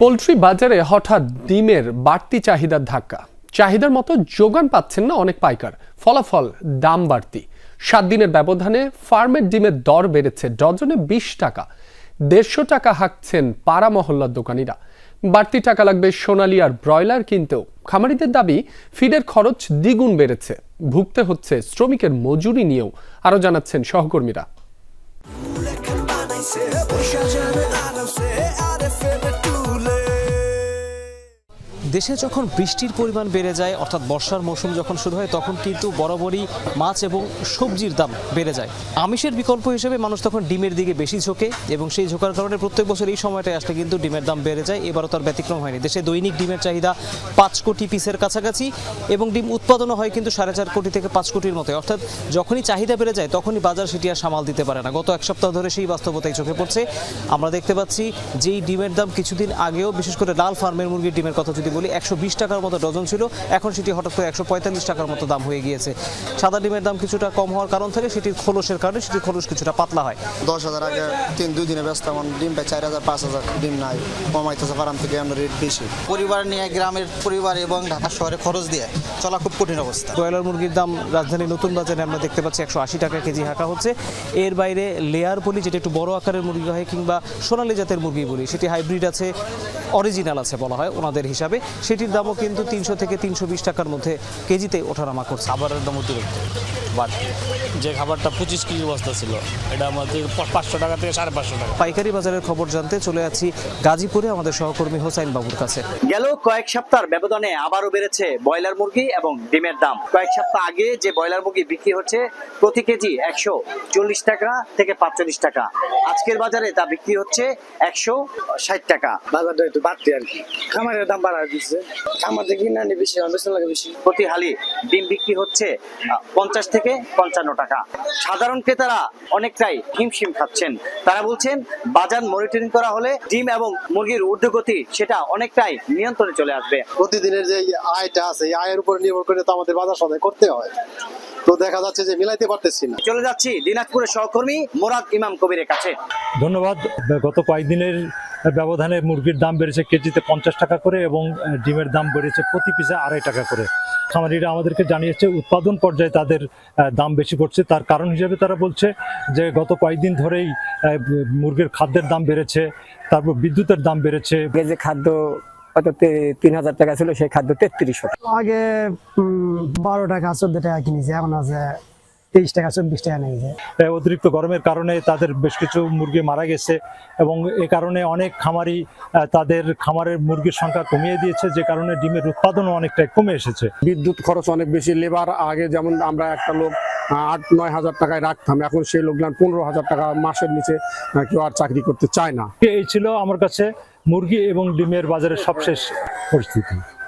Poultry বাজারে হঠাৎ ডিমের বাড়তি চাহিদার ধাক্কা। চাহিদার মতো যোগান পাচ্ছেন না অনেক পাইকার। ফলাফল দাম বাড়তি। সাত দিনের ব্যবধানে ফার্মের ডিমের দর বেড়েছে ডজনে বিশ টাকা। দেড়শো টাকা হাঁকছেন পাড়া মহল্লার দোকানিরা। বাড়তি টাকা লাগবে সোনালি আর ব্রয়লার কিনতেও। খামারিদের দাবি, ফিডের খরচ দ্বিগুণ বেড়েছে। ভুগতে হচ্ছে শ্রমিকের মজুরি নিয়েও, আরও জানাচ্ছেন সহকর্মীরা। দেশে যখন বৃষ্টির পরিমাণ বেড়ে যায়, অর্থাৎ বর্ষার মৌসুম যখন শুরু হয়, তখন কিন্তু বরাবরই মাছ এবং সবজির দাম বেড়ে যায়। আমিষের বিকল্প হিসেবে মানুষ তখন ডিমের দিকে বেশি ঝোঁকে এবং সেই ঝোঁকার কারণে প্রত্যেক বছর এই সময়টায় আসলে কিন্তু ডিমের দাম বেড়ে যায়। এবারও তার ব্যতিক্রম হয়নি। দেশে দৈনিক ডিমের চাহিদা পাঁচ কোটি পিসের কাছাকাছি এবং ডিম উৎপাদনও হয় কিন্তু সাড়ে চার কোটি থেকে পাঁচ কোটির মতো অর্থাৎ যখনই চাহিদা বেড়ে যায়, তখনই বাজার সেটি আর সামাল দিতে পারে না। গত এক সপ্তাহ ধরে সেই বাস্তবতাই চোখে পড়ছে। আমরা দেখতে পাচ্ছি যেই ডিমের দাম কিছুদিন আগেও, বিশেষ করে লাল ফার্মের মুরগির ডিমের কথা যদি বলি একশো বিশ টাকার মতো ডজন ছিল। এখন সেটি হঠাৎ করে একশো পঁয়তাল্লিশ টাকার মতো দাম হয়ে গিয়েছে। সাদা ডিমের দাম কিছুটা কম হওয়ার কারণ থেকে সেটির খোলসের কারণে সেটির খোলস কিছুটা পাতলা হয়। দশ হাজার আগে তিন দুই দিনে ব্যস্ত এমন ডিম পাই চার হাজার পাঁচ হাজার ডিম নাই কমাইতেছে ফার্ম থেকে আমরা রেট বেশি। পরিবার নিয়ে গ্রামের পরিবার এবং ঢাকা শহরে খরচ দিয়ে চলা খুব কঠিন অবস্থা। ব্রয়লার মুরগির দাম রাজধানী নতুন বাজারে আমরা দেখতে পাচ্ছি একশো আশি টাকা কেজি হাঁকা হচ্ছে। এর বাইরে লেয়ার বলি যেটা একটু বড় আকারের মুরগি হয় কিংবা সোনালি জাতের মুরগি বলি সেটি হাইব্রিড আছে অরিজিনাল আছে বলা হয় ওনাদের হিসাবে। সেটির দামও কিন্তু তিনশো থেকে তিনশো বিশ টাকার মধ্যে কেজিতে ওঠানামা করছে। খাবারের দাম অতিরিক্ত বাট যে খাবারটা পঁচিশ কেজি বস্তা ছিল এটা আমাদের পাঁচশো টাকা থেকে সাড়ে পাঁচশো টাকা। পাইকারি বাজারের খবর জানতে চলে আছি গাজীপুরে আমাদের সহকর্মী হোসাইন বাবুর কাছে। গেল কয়েক সপ্তাহের ব্যবধানে আবারও বেড়েছে ব্রয়লার মুরগি এবং ডিমের দাম। কয়েক সপ্তাহ আগে যে ব্রয়লার মুরগি বিক্রি হচ্ছে প্রতি কেজি একশো চল্লিশ টাকা থেকে পাঁচচল্লিশ টাকা। আজকের বাজারে তা বিক্রি হচ্ছে একশো ষাট টাকা। বাজারটা একটু বাড়তি আর কি। খামারের দাম বাড়া দিচ্ছে খামার থেকে কিনে বেশি আমার বেশি লাগে বেশি। প্রতি হালি ডিম বিক্রি হচ্ছে পঞ্চাশ থেকে পঞ্চান্ন টাকা। সাধারণ ক্রেতারা অনেকটাই হিমশিম খাচ্ছেন। তারা বলছেন বাজার মনিটরিং করা হলে ডিম এবং মুরগির ঊর্ধ্বগতি সেটা অনেকটাই নিয়ন্ত্রণে চলে আসবে। প্রতিদিনের যে আয়টা আছে এই আয়ের উপর নির্ভর করে তো আমাদের বাজার সদায় করতে হয়। তো দেখা যাচ্ছে যে মিলাইতে পারতেছি না। চলে যাচ্ছি দিনাজপুরের সহকর্মী মোরাদ ইমাম কবিরের কাছে। ধন্যবাদ। গত কয়েকদিনের ব্যবধানে মুরগির দাম বেড়েছে কেজিতে পঞ্চাশ টাকা করে এবং ডিমের দাম বেড়েছে প্রতি পিসে আড়াই টাকা করে। খামারিরা আমাদেরকে জানিয়েছে উৎপাদন পর্যায়ে তাদের দাম বেশি পড়ছে। তার কারণ হিসেবে তারা বলছে যে গত কয়েকদিন ধরেই মুরগির খাদ্যের দাম বেড়েছে তারপর বিদ্যুতের দাম বেড়েছে। যে খাদ্য কত তিন হাজার টাকা ছিল সেই খাদ্য তেত্রিশশো আগে বারো টাকা চোদ্দ টাকা কিনেছে এখন আছে তেইশ টাকা চব্বিশ টাকা নিয়েছে। আহ, অতিরিক্ত গরমের কারণে তাদের বেশ কিছু মুরগি মারা গেছে এবং এ কারণে অনেক খামারি তাদের খামারের মুরগির সংখ্যা কমিয়ে দিয়েছে যে কারণে ডিমের উৎপাদনও অনেকটাই কমে এসেছে। বিদ্যুৎ খরচ অনেক বেশি লেবার আগে যেমন আমরা একটা লোক আট নয় হাজার টাকায় রাখতাম এখন সেই লোকজন পনেরো হাজার টাকা মাসের নিচে কেউ আর চাকরি করতে চায় না। এই ছিল আমার কাছে মুরগি এবং ডিমের বাজারের সবশেষ পরিস্থিতি।